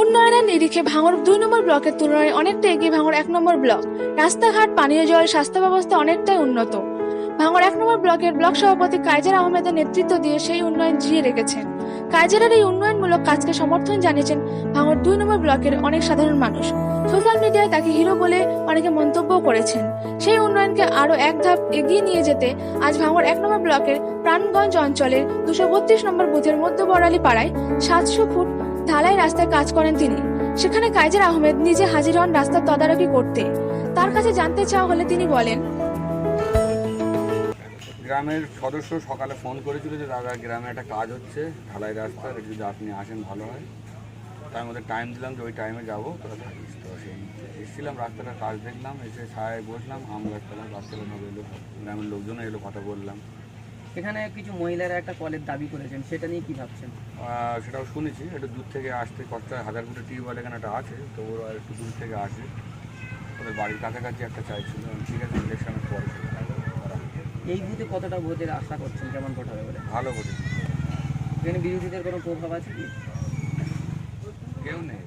উন্নয়নের নিরিখে ভাঙর দুই নম্বর ব্লকের তুলনায় অনেকটা এগিয়ে ভাঙর এক নম্বর ব্লক। রাস্তাঘাট, পানীয় জল স্বাস্থ্য ব্যবস্থা অনেকটাই উন্নত। ভাঙর এক নম্বর ব্লকের ব্লক সভাপতি কাইজার আহমেদের নেতৃত্ব দিয়ে সেই উন্নয়ন জিয়ে রেখেছেন। কাইজারের এই উন্নয়নমূলক কাজকে সমর্থন জানিয়েছেন ভাঙর দুই নম্বর ব্লকের অনেক সাধারণ মানুষ। সোশ্যাল মিডিয়ায় তাকে হিরো বলে অনেকে মন্তব্য করেছেন। সেই উন্নয়নকে আরও এক ধাপ এগিয়ে নিয়ে যেতে আজ ভাঙর এক নম্বর ব্লকের প্রাণগঞ্জ অঞ্চলের দুশো বত্রিশ নম্বর বুথের মধ্য বড়ালি পাড়ায় সাতশো ফুট ঢালাই রাস্তায় কাজ করেন তিনি। সেখানে কাইজার আহমেদ নিজে হাজির হন রাস্তার তদারকি করতে। তার কাছে জানতে চাওয়া হলে তিনি বলেন, গ্রামের সদস্য সকালে ফোন করেছিল যে, দাদা, গ্রামে একটা কাজ হচ্ছে, ঢালাই রাস্তা যদি আপনি আসেন ভালো হয়। তার মধ্যে টাইম দিলাম যে, ওই টাইমে যাব, তোরা থাকিস। তো সেই এসেছিলাম, রাস্তাটা কাজ দেখলাম, এসে ছায় বসলাম আমরা সব এলো, গ্রামের লোকজনও এলো, কথা বললাম। এখানে কিছু মহিলারা একটা কলের দাবি করেছেন সেটা নিয়ে কি ভাবছেন? সেটাও শুনেছি একটু দূর থেকে আসতে কষ্ট হাজার ফুটের টিউবওয়েল এখানে একটা আছে তো ওরা একটু দূর থেকে আসে। ওদের বাড়ির কাছাকাছি একটা চাইছিল ঠিক আছে ইলেকশনের পরে। এই বুথে কতটা ভোটের আশা করছেন কেমন ভোট হবে বলে? ভালো করে এখানে বিরোধীদের কোনো প্রভাব আছে কি? কেউ নেই।